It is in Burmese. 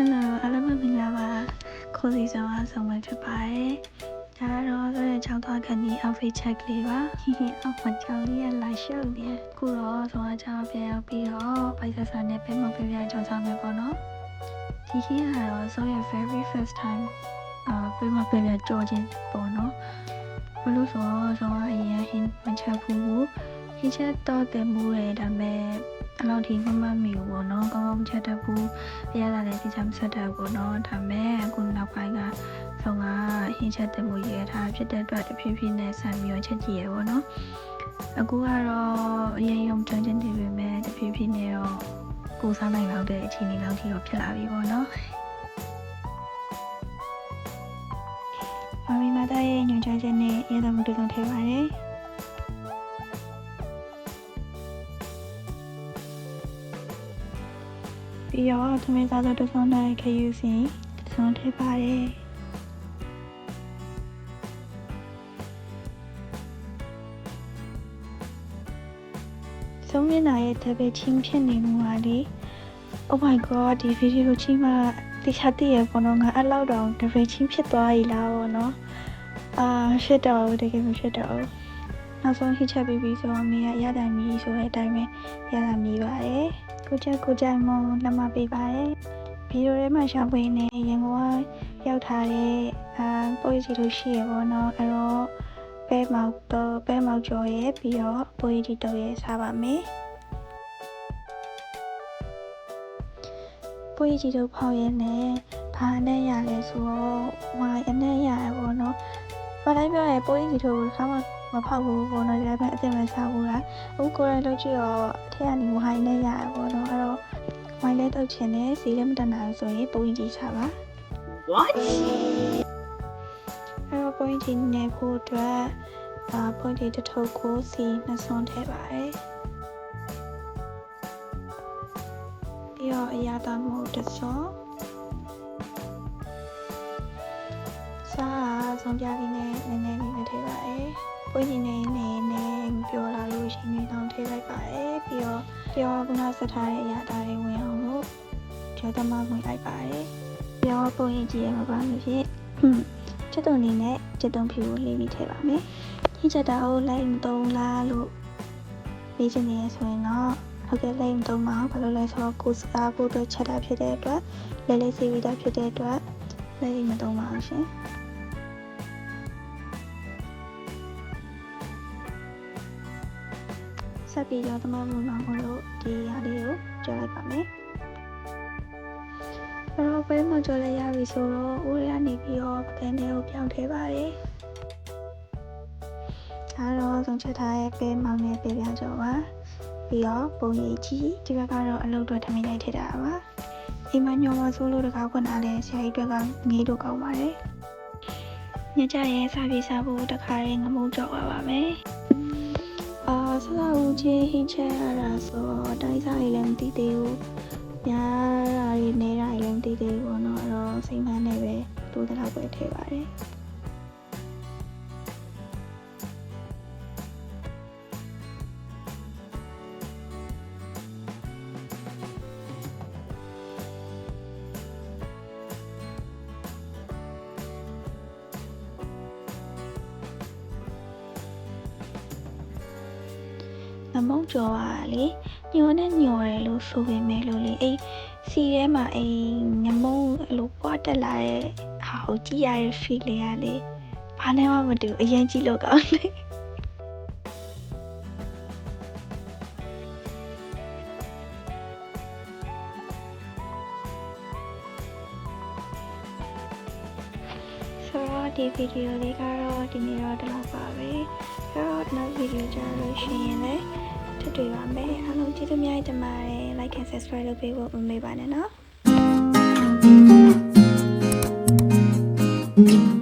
Hello အားလုံးပဲမင်္ဂလာပါခိုးစီဆောင်အားဆောင်ပဲဖြစ်ပါတယ်ဒါကတော့ဆိုရင်ချောင်းသွားခဏီ outfit check လေးပါဟိဟိအောက်မှာချောင်းလေးရလာရှုပ်နေခုတော့ဆောင်းချောင်းပြန်ရောက်ပြီးတော့ပိုက်ဆက်ဆာနဲ့ပဲမပြပြချောင်းဆောင်မယ်ပေါ့နော်ဒီခေတ်ကတော့ဆိုရင် very first time အာပဲမပြပြကြောခြင်းပေါ့နော်ဘလို့ဆိုတော့ဆောင်းအရင်ဟင်းမချက်ဘူးဟင်းချက်တော့တယ်မူရဒါပေမဲ့ အဲ့လောက်ထိမမမီဘူးပေါ့နော်ကောင်းကောင်းချက်တတ်ဘူးအရသာလည်းသိချမ်းဆက်တတ်ဘူးပေါ့နော်ဒါပေမဲ့အခုနောက်ပိုင်းကဆုံးကဟင်းချက်တက်မှုရေးထားဖြစ်တဲ့အတွက်တဖြည်းဖြည်းနဲ့ဆန်ပြီးတော့ချက်ကြည့်ရပေါ့နော်အခုကတော့အရင်ရုံကြမ်းကြမ်းနေပေမဲ့တဖြည်းဖြည်းနဲ့တော့ကိုယ်စားနိုင်လောက်တဲ့အခြေအနေလောက်ထိတော့ဖြစ်လာပြီပေါ့နော်မမီမသားရဲ့ညွှန်ကြားချက်နဲ့ရတဲ့မှုတွေလုံးထည့်ပါတယ် ပြီးတော့သမီးသားတို့တစ်ဆုံးတိုင်းခယူစီတစ်ဆုံးထည့်ပါတယ်ဆုံးမျက်နှာရဲ့တပည့်ချင်းဖြစ်နေမှုပါလေ Oh my god ဒီဗီဒီယိုချင်းမှာတခြားတည်းရပေါ့နော်ငါအဲ့လောက်တော့တပည့်ချင်းဖြစ်သွားပြီလားပေါ့နော်အာဖြစ်တော့ဘူးတကယ်မဖြစ်တော့ဘူးနောက်ဆုံးဟစ်ချက်ပြီးပြီဆိုတော့မေကရတာမီဆိုတဲ့အတိုင်းပဲရတာမီပါတယ် ကိုချက်ကိုကြိုင်မလက်မပေးပါတယ်ဗီဒီယိုထဲမှာရှာဖွေနေရင်ကရောက်ထားတဲ့အာပိုးကြီးလို့ရှိရပေါ့နော်အဲ့တော့ပဲမောက်တော့ပဲမောက်ကျော်ရဲ့ပြီးတော့ပိုးကြီးတော့ရဲ့စားပါမယ်ပွေးကြီးတို့ဖောက်ရဲနဲ့ဘာနဲ့ရလဲဆိုတော့ဝိုင်းအနဲ့ရရပေါ့နော်။ဘာလိုက်ပြောရဲပွေးကြီးတို့ခါမှ မဖောက်ဘူးပေါ့နော်ဒီတိုင်းပဲအစ်စ်ပဲစားဘူးလား။အခုကိုယ်ရလို့ကြည့်တော့အထက်ကနေဝိုင်းနဲ့ရရပေါ့နော်။အဲ့တော့ဝိုင်းလေးတောက်ချင်တယ်စီလည်းမတန်တာလို့ဆိုရင်ပွေးကြီးစားပါ What? ။အဲ့တော့ပွေးကြီးနဲ့ဖို့အတွက်အာပွေးကြီးတစ်ထုပ်ကိုစီနှစ်ဆွန်းထည့်ပါတယ်။ပြီးတော့အရာသားမှုတစ်စွန်းစားဆုံးပြလေးနဲ့နည်းနည်းလေးနဲ့ထည့်ပါရယ်။ ပွင့်ရင်နဲ့နည်းနည်းပြောလာလို့ရှိရင်တော့ထည့်လိုက်ပါရယ်။ပြီးတော့ပြောကနာစထားတဲ့အရာဒါတွေဝင်အောင်လို့ကျော်သမဝင်လိုက်ပါရယ်။ပြောပုံရင်ကြည့်ရမှာပါလို့ဖြစ်။ချက်တုံလေးနဲ့ချက်တုံဖြူကိုလေးပြီးထည့်ပါမယ်။ဒီချက်တာကိုလိုက်မသုံးလားလို့ပြီးချင်နေဆိုရင်တော့ဟုတ်ကဲ့လိုက်မသုံးပါဘူး။ဘာလို့လဲဆိုတော့ကိုစားဖို့အတွက်ချက်တာဖြစ်တဲ့အတွက်လဲလေးစီပြီးတာဖြစ်တဲ့အတွက်လိုက်မသုံးပါဘူးရှင်။ ဆက်ပြီးတော့သမမမောင်မလို့ဒီဟာလေးကိုကြော်လိုက်ပါမယ်။အဲ့တော့ပဲမကြော်လိုက်ရပြီဆိုတော့ဦးရကနေပြီးတော့ပကန်းလေးကိုပြောင်းထည့်ပါတယ်။ဒါတော့ဆုံးချက်ထားရဲ့ပဲမောင်နဲ့ပဲပြောင်းကြော်ပါ။ပြီးတော့ပုံရိပ်ကြီးဒီဘက်ကတော့အလုပ်တွေထမင်းလိုက်ထည့်တာပါ။အိမ်မညောမဆိုးလို့တကားခွန်ထားလဲဆရာကြီးတွေကငေးတို့ကောင်းပါတယ်။ညကြရဲစားပြီးစားဖို့တခါရင်ငမုံကြော်ပါပါမယ်။ အာဆလာဦးချင်းဟင်းချက်ရတာဆိုတော့တိုင်းစားရေးလည်းမသိသေးဘူးများတာရေးနေတာရေးလည်းမသိသေးဘူးပေါ့နော်အဲ့တော့စိတ်မှန်းနဲ့ပဲတိုးတလောက်ပဲထည့်ပါတယ် မုံကြော်ပါလေညောနဲ့ညော်တယ်လို့ဆိုပေမဲ့လို့လေအဲ့စီထဲမှာအဲ့ငမုံအဲ့လိုပွားတက်လာတဲ့ဟာကိုကြည့်ရတဲ့ feel လေးကလေဘာနဲ့မှမတူအရင်ကြည့်လို့ကောင်းတယ်ဆိုတော့ဒီဗီဒီယိုလေးကတော့ဒီနေ့တော့ဒီလောက်ပါပဲ။ ဆိုတော့နောက်ဗီဒီယိုကြလို့ရှိရင်လည်းထပ်တွေ့ပါမယ်။အားလုံးကျေးဇူးများတင်ပါတယ်။ like and subscribe လုပ်ပေးဖို့မမေ့ပါနဲ့နော်။